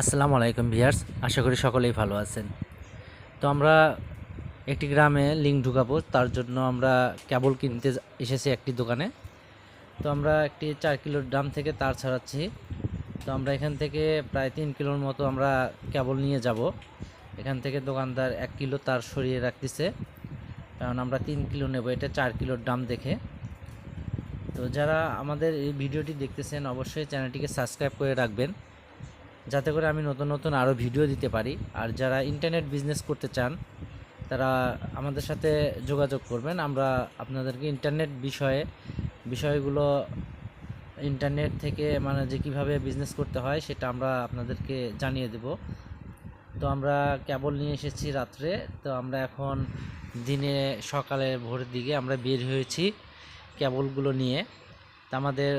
আসসালামু আলাইকুম ভিয়ার্স, আশা করি সকলেই ভালো আছেন। তো আমরা একটি গ্রামে লিঙ্ক ঢুকাবো, তার জন্য আমরা কেবল কিনতে এসেছি একটি দোকানে। তো আমরা একটি চার কিলোর ড্রাম থেকে তার ছাড়াচ্ছি। তো আমরা এখান থেকে প্রায় তিন কিলোর মতো আমরা কেবল নিয়ে যাব। এখান থেকে দোকানদার এক কিলো তার সরিয়ে রাখতেছে। কারণ আমরা তিন কিলো নেব, এটা চার কিলোর ড্রাম দেখে। তো যারা আমাদের এই ভিডিওটি দেখতেছেন, অবশ্যই চ্যানেলটিকে সাবস্ক্রাইব করে রাখবেন। যাতে করে আমি নতুন নতুন আরও ভিডিও দিতে পারি। আর যারা ইন্টারনেট বিজনেস করতে চান, তারা আমাদের সাথে যোগাযোগ করবেন। আমরা আপনাদেরকে ইন্টারনেট বিষয়ে, বিষয়গুলো ইন্টারনেট থেকে মানে যে কীভাবে বিজনেস করতে হয়, সেটা আমরা আপনাদেরকে জানিয়ে দেব। তো আমরা কেবল নিয়ে এসেছি রাত্রে। তো আমরা এখন দিনে সকালে ভোরের দিকে আমরা বের হয়েছি কেবলগুলো নিয়ে। তো আমাদের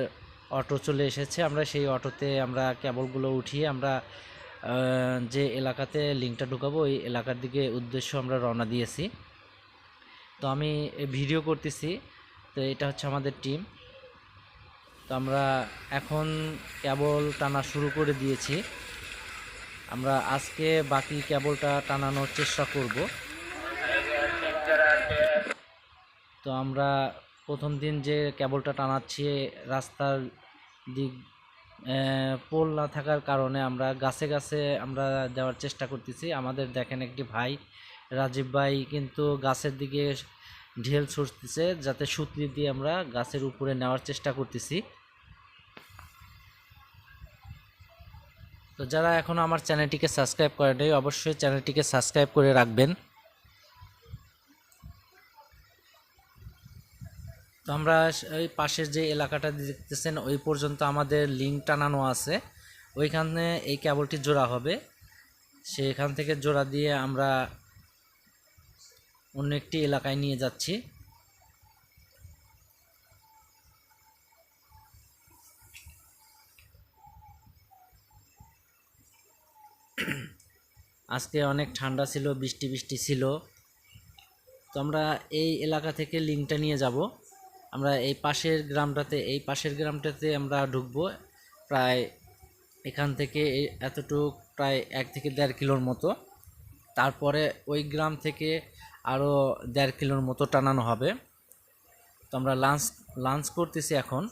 অটো চলে এসেছে। আমরা সেই অটোতে আমরা কেবলগুলো উঠিয়ে আমরা যে এলাকাতে লিঙ্কটা ঢুকাবো, ওই এলাকার দিকে উদ্দেশ্য আমরা রওনা দিয়েছি। তো আমি ভিডিও করতেছি। তো এটা হচ্ছে আমাদের টিম। তো আমরা এখন কেবল টানা শুরু করে দিয়েছি। আমরা আজকে বাকি কেবলটা টানানোর চেষ্টা করব। তো আমরা প্রথম দিন যে কেবলটা টানাচ্ছি, রাস্তার দিক পোল না থাকার কারণে আমরা গাছে গাছে আমরা দেওয়ার চেষ্টা করতেছি। আমাদের দেখেন একটি ভাই, রাজীব ভাই কিন্তু গাছের দিকে ঢেল ছুটতেছে যাতে সুতলি দিয়ে আমরা গাছের উপরে নেওয়ার চেষ্টা করতেছি। তো যারা এখনও আমার চ্যানেলটিকে সাবস্ক্রাইব করেনি অবশ্যই চ্যানেলটিকে সাবস্ক্রাইব করে রাখবেন। তো আমরা ওই পাশের যে এলাকাটা দেখতেছেন, ওই পর্যন্ত আমাদের লিঙ্ক টানানো আছে। ওইখানে এই কেবলটি জোড়া হবে। সেখান থেকে জোড়া দিয়ে আমরা অন্য একটি এলাকায় নিয়ে যাচ্ছি। আজকে অনেক ঠান্ডা ছিল, বৃষ্টি বৃষ্টি ছিল। তো আমরা এই এলাকা থেকে লিঙ্কটা নিয়ে যাব। আমরা এই পাশের গ্রামটাতে, এই পাশের গ্রামটাতে আমরা ঢুকবো প্রায় এখান থেকে এতটুক প্রায় এক থেকে দেড় কিলোর মতো। তারপরে ওই গ্রাম থেকে আরও দেড় কিলোর মতো টানানো হবে। তো আমরা লাঞ্চ লাঞ্চ করতেছি এখন।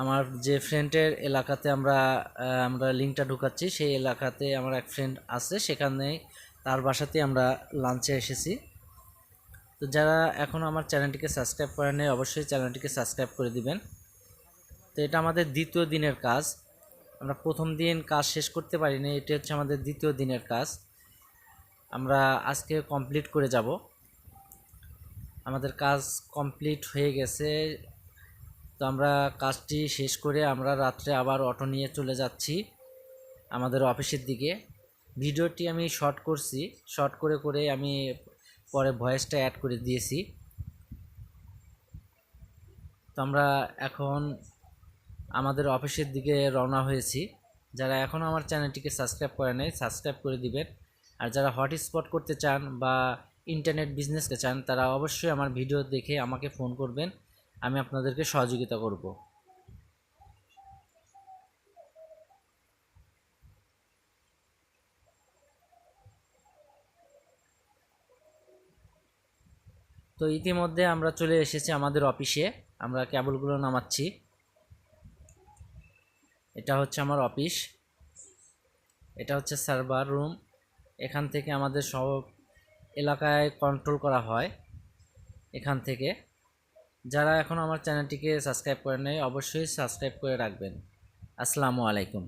আমার যে ফ্রেন্ডের এলাকাতে আমরা আমরা লিঙ্কটা ঢুকাচ্ছি, সেই এলাকাতে আমার এক ফ্রেন্ড আছে সেখানে তার বাসাতে আমরা লাঞ্চে এসেছি। তো যারা এখন আমার চ্যানেলটিকে সাবস্ক্রাইব করে নেয় অবশ্যই চ্যানেলটিকে সাবস্ক্রাইব করে দিবেন। তো এটা আমাদের দ্বিতীয় দিনের কাজ। আমরা প্রথম দিন কাজ শেষ করতে পারিনি, এটি হচ্ছে আমাদের দ্বিতীয় দিনের কাজ। আমরা আজকে কমপ্লিট করে যাব। আমাদের কাজ কমপ্লিট হয়ে গেছে। তো আমরা কাজটি শেষ করে আমরা রাত্রে আবার অটো নিয়ে চলে যাচ্ছি আমাদের অফিসের দিকে। ভিডিওটি আমি শর্ট করছি। শর্ট করে করে আমি পরে ভয়েসটা অ্যাড করে দিয়েছি। তো আমরা এখন আমাদের অফিসের দিকে রওনা হয়েছি। যারা এখনও আমার চ্যানেলটিকে সাবস্ক্রাইব করে নেই সাবস্ক্রাইব করে দিবেন। আর যারা হটস্পট করতে চান বা ইন্টারনেট বিজনেসকে চান, তারা অবশ্যই আমার ভিডিও দেখে আমাকে ফোন করবেন। আমি আপনাদেরকে সহযোগিতা করব। তো ইতিমধ্যে আমরা চলে এসেছি আমাদের অফিসে। আমরা কেবলগুলো নামাচ্ছি। এটা হচ্ছে আমার অফিস। এটা হচ্ছে সার্ভার রুম। এখান থেকে আমাদের সব এলাকায় কন্ট্রোল করা হয় এখান থেকে। যারা এখন আমার চ্যানেলটিকে সাবস্ক্রাইব করে নেয় অবশ্যই সাবস্ক্রাইব করে রাখবেন। আসসালামু আলাইকুম।